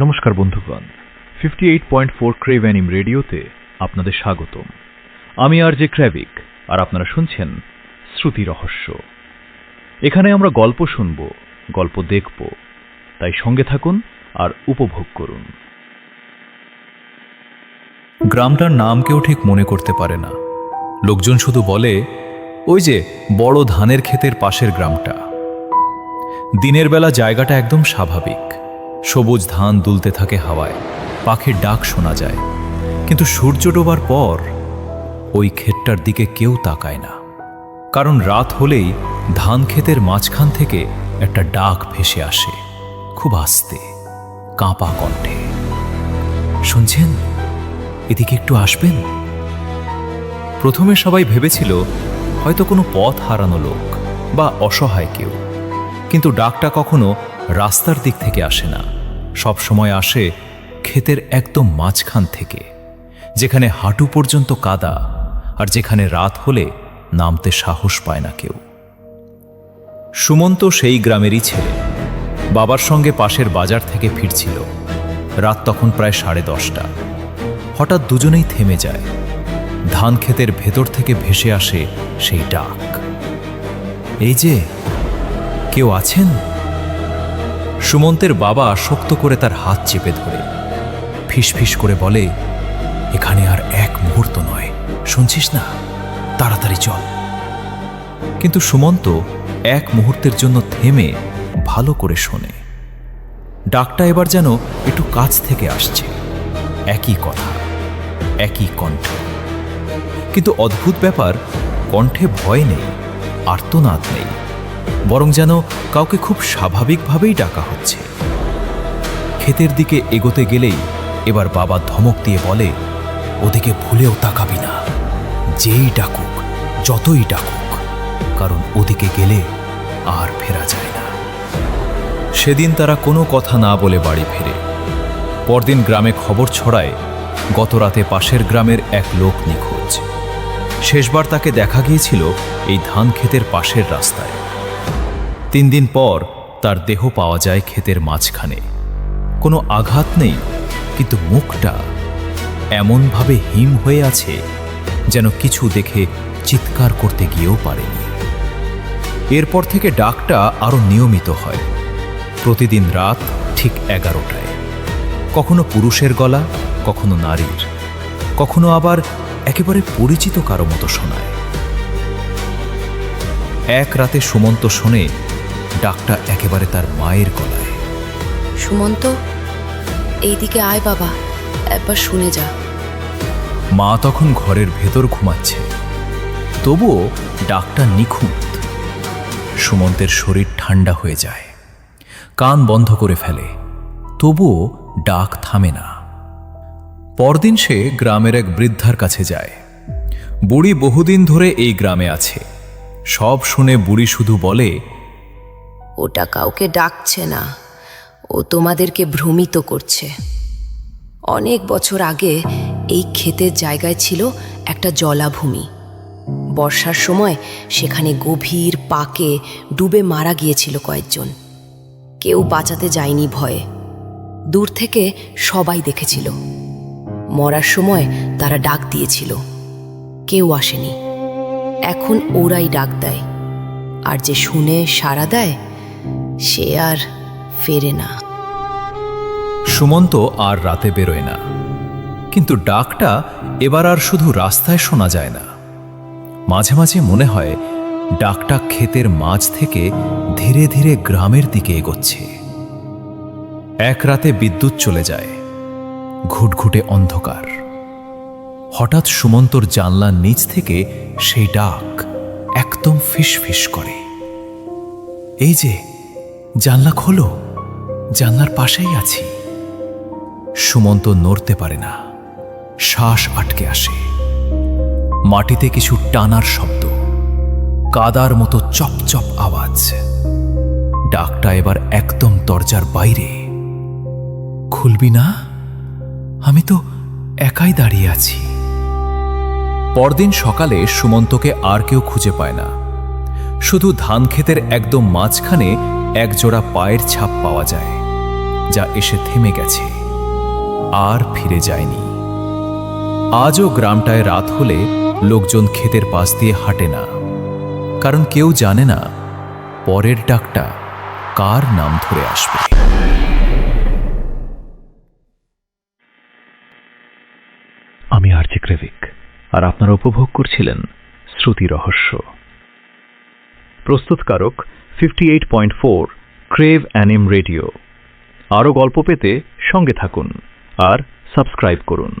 নমস্কার বন্ধুগণ fifty eight point four ক্রেভ্যানিম রেডিওতে আপনাদের স্বাগতম। আমি আর জে ক্র্যাভিক, আর আপনারা শুনছেন শ্রুতি রহস্য। এখানে আমরা গল্প শুনব, গল্প দেখব, তাই সঙ্গে থাকুন আর উপভোগ করুন। গ্রামটার নাম কেউ ঠিক মনে করতে পারে না। লোকজন শুধু বলে, ওই যে বড় ধানের ক্ষেতের পাশের গ্রামটা। দিনের বেলা জায়গাটা একদম স্বাভাবিক। সবুজ ধান দুলতে থাকে হাওয়ায় পাখির ডাক শোনা যায়। কিন্তু সূর্য ডোবার পর ওই ক্ষেতটার দিকে কেউ তাকায় না। কারণ রাত হলেই ধান ক্ষেতের মাঝখান থেকে একটা ডাক ভেসে আসে, খুব আস্তে, কাঁপা কণ্ঠে। শুনছেন? এদিকে একটু আসবেন? প্রথমে সবাই ভেবেছিল হয়তো কোনো পথ হারানো লোক বা অসহায় কেউ। কিন্তু ডাকটা কখনো রাস্তার দিক থেকে আসে না। সব সময় আসে ক্ষেতের একদম মাঝখান থেকে, যেখানে হাঁটু পর্যন্ত কাদা আর যেখানে রাত হলে নামতে সাহস পায় না কেউ। সুমন্ত সেই গ্রামেরই ছেলে। বাবার সঙ্গে পাশের বাজার থেকে ফিরছিল। রাত তখন প্রায় সাড়ে দশটা। হঠাৎ দুজনেই থেমে যায়। ধান ক্ষেতের ভেতর থেকে ভেসে আসে সেই ডাক। এই যে, কেউ আছেন? সুমন্তের বাবা শক্ত করে তার হাত চেপে ধরে। ফিসফিস করে বলে, এখানে আর এক মুহূর্ত নয়। শুনছিস না? তাড়াতাড়ি চল। কিন্তু সুমন্ত এক মুহূর্তের জন্য থেমে ভালো করে শোনে। ডাকটা এবার যেন একটু কাছ থেকে আসছে। একই কথা, একই কণ্ঠ। কিন্তু অদ্ভুত ব্যাপার, কণ্ঠে ভয় নেই, আর্তনাদ নেই। বরং যেন কাউকে খুব স্বাভাবিকভাবেই ডাকা হচ্ছে। ক্ষেতের দিকে এগোতে গেলেই এবার বাবা ধমক দিয়ে বলে, ওদিকে ভুলেও তাকাবি না। যেই ডাকুক, যতই ডাকুক, কারণ ওদিকে গেলে আর ফেরা যায় না। সেদিন তারা কোনো কথা না বলে বাড়ি ফেরে। পরদিন গ্রামে খবর ছড়ায় গত রাতে পাশের গ্রামের এক লোক নিখোঁজ। শেষবার তাকে দেখা গিয়েছিল এই ধান ক্ষেতের পাশের রাস্তায়। তিন দিন পর তার দেহ পাওয়া যায় ক্ষেতের মাঝখানে। কোনো আঘাত নেই, কিন্তু মুখটা এমনভাবে হিম হয়ে আছে যেন কিছু দেখে চিৎকার করতে গিয়েও পারেনি। এরপর থেকে ডাকটা আরও নিয়মিত হয়। প্রতিদিন রাত ঠিক এগারোটায়। কখনো পুরুষের গলা, কখনো নারীর। কখনো আবার একেবারে পরিচিত কারও মতো শোনায়। এক রাতে সুমন্ত শোনে ডাকটা একেবারে তার মায়ের গলায়। সুমন্ত এইদিকে আয় বাবা একবার শুনে যা। মা তখন ঘরের ভেতর ঘুমাচ্ছে। তবুও ডাকটা নিখুঁত। সুমন্তের শরীর ঠান্ডা হয়ে যায়। কান বন্ধ করে ফেলে। তবুও ডাক থামে না। পরদিন সে গ্রামের এক বৃদ্ধার কাছে যায়। বুড়ি বহুদিন ধরে এই গ্রামে আছে। সব শুনে বুড়ি শুধু বলে ওটা কাউকে ডাকছে না। ও তোমাদেরকে ভ্রমিত করছে। অনেক বছর আগে এই ক্ষেতের জায়গায় ছিল একটা জলাভূমি। বর্ষার সময় সেখানে গভীর পাকে ডুবে মারা গিয়েছিল কয়েকজন। কেউ বাঁচাতে যায়নি ভয়ে। দূর থেকে সবাই দেখেছিল। মরার সময় তারা ডাক দিয়েছিল। কেউ আসেনি। এখন ওরাই ডাক দেয়। আর যে শুনে সাড়া দেয় সে আর ফেরে না। সুমন্ত আর রাতে বেরোয় না। কিন্তু ডাকটা এবার আর শুধু রাস্তায় শোনা যায় না। মাঝে মাঝে মনে হয় ডাকটা ক্ষেতের মাঝ থেকে ধীরে ধীরে গ্রামের দিকে এগোচ্ছে। এক রাতে বিদ্যুৎ চলে যায়। ঘুটঘুটে অন্ধকার। হঠাৎ সুমন্তর জানলার নিচ থেকে সেই ডাক একদম ফিস ফিস করে। এই যে জানলা খোলো। জানলার পাশেই আছি। সুমন্ত নড়তে পারে না। শ্বাস আটকে আসে। মাটিতে কিছু টানার শব্দ। কাদার মতো চপচপ আওয়াজ। ডাকটা এবার একদম দরজার বাইরে। খুলবি না? আমি তো একাই দাঁড়িয়ে আছি। পরদিন সকালে সুমন্তকে আর কেউ খুঁজে পায় না। শুধু ধান ক্ষেতের একদম মাঝখানে এক জোড়া পায়ের ছাপ পাওয়া যায়, যা এসে থেমে গেছে, আর ফিরে যায়নি। আজও গ্রামটায় রাত হলে লোকজন ক্ষেতের পাশ দিয়ে হাঁটে না, কারণ কেউ জানে না পরের ডাকটা কার নাম ধরে আসবে। আমি আরজে ক্রেভিক আর আপনারা উপভোগ করছিলেন শ্রুতি রহস্য। প্রস্তুতকারক fifty eight point four crave anime radio আরও গল্প পেতে সঙ্গে থাকুন আর সাবস্ক্রাইব করুন।